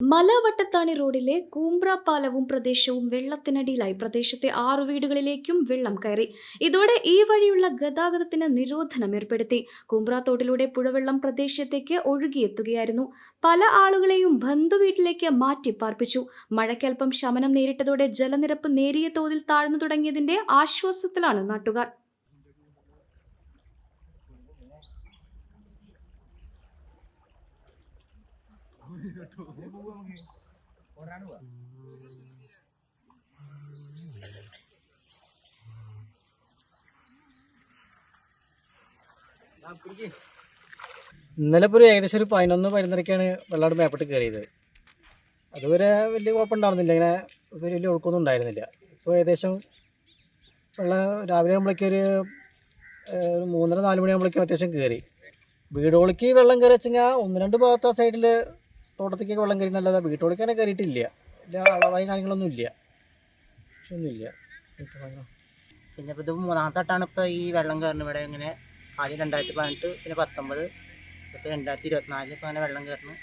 മലവട്ടത്താണി റോഡിലെ കൂമ്പ്ര പാലവും പ്രദേശവും വെള്ളത്തിനടിയിലായി. പ്രദേശത്തെ ആറു വീടുകളിലേക്കും വെള്ളം കയറി. ഇതോടെ ഈ വഴിയുള്ള ഗതാഗതത്തിന് നിരോധനം ഏർപ്പെടുത്തി. കൂമ്പ്ര തോട്ടിലൂടെ പുഴവെള്ളം പ്രദേശത്തേക്ക് ഒഴുകിയെത്തുകയായിരുന്നു. പല ആളുകളെയും ബന്ധുവീട്ടിലേക്ക് മാറ്റി പാർപ്പിച്ചു. മഴയ്ക്കൽപ്പം ശമനം നേരിട്ടതോടെ ജലനിരപ്പ് നേരിയ തോതിൽ താഴ്ന്നു തുടങ്ങിയതിന്റെ ആശ്വാസത്തിലാണ് നാട്ടുകാർ. ഇന്നലെ ഇപ്പോൾ ഒരു ഏകദേശം ഒരു പതിനൊന്ന് പതിനൊന്നരക്കാണ് വെള്ളാട് മേപ്പെട്ട് കയറിയത് അതുവരെ വലിയ കുഴപ്പമുണ്ടായിരുന്നില്ല. ഇങ്ങനെ വലിയ ഒഴുക്കൊന്നും ഉണ്ടായിരുന്നില്ല. ഇപ്പോൾ ഏകദേശം വെള്ളം രാവിലെ ആകുമ്പോഴേക്കും ഒരു മൂന്നര നാല് മണിയാകുമ്പോഴേക്കും അത്യാവശ്യം കയറി വീടുകളിലേക്ക് വെള്ളം കയറി വെച്ചാൽ ഒന്ന് രണ്ട് ഭാഗത്ത് ആ സൈഡിൽ തോട്ടത്തേക്കൊക്കെ വെള്ളം കയറി നല്ലതാണ് വീട്ടുകളിലേക്ക് തന്നെ കയറിയിട്ടില്ല. വലിയ അളവായി കാര്യങ്ങളൊന്നും ഇല്ല. പക്ഷെ ഒന്നുമില്ല. പിന്നെ ഇത് മൂന്നാമത്തെ തട്ടാണ് ഇപ്പോൾ ഈ വെള്ളം കയറുന്നത്. ഇവിടെ ഇങ്ങനെ ആദ്യം രണ്ടായിരത്തി പതിനെട്ട് പിന്നെ പത്തൊമ്പത് ഇപ്പോൾ രണ്ടായിരത്തി ഇരുപത്തിനാലിൽ ഇപ്പോൾ അങ്ങനെ വെള്ളം കയറുന്നു.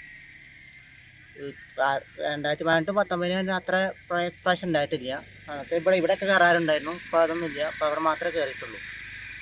രണ്ടായിരത്തി പതിനെട്ടും പത്തൊമ്പതിനും അത്ര പ്രാവശ്യം ഉണ്ടായിട്ടില്ല. അതൊക്കെ ഇവിടെ ഇവിടെയൊക്കെ കയറാറുണ്ടായിരുന്നു. ഇപ്പോൾ അതൊന്നുമില്ല. അപ്പോൾ അവിടെ മാത്രമേ കയറിയിട്ടുള്ളൂ.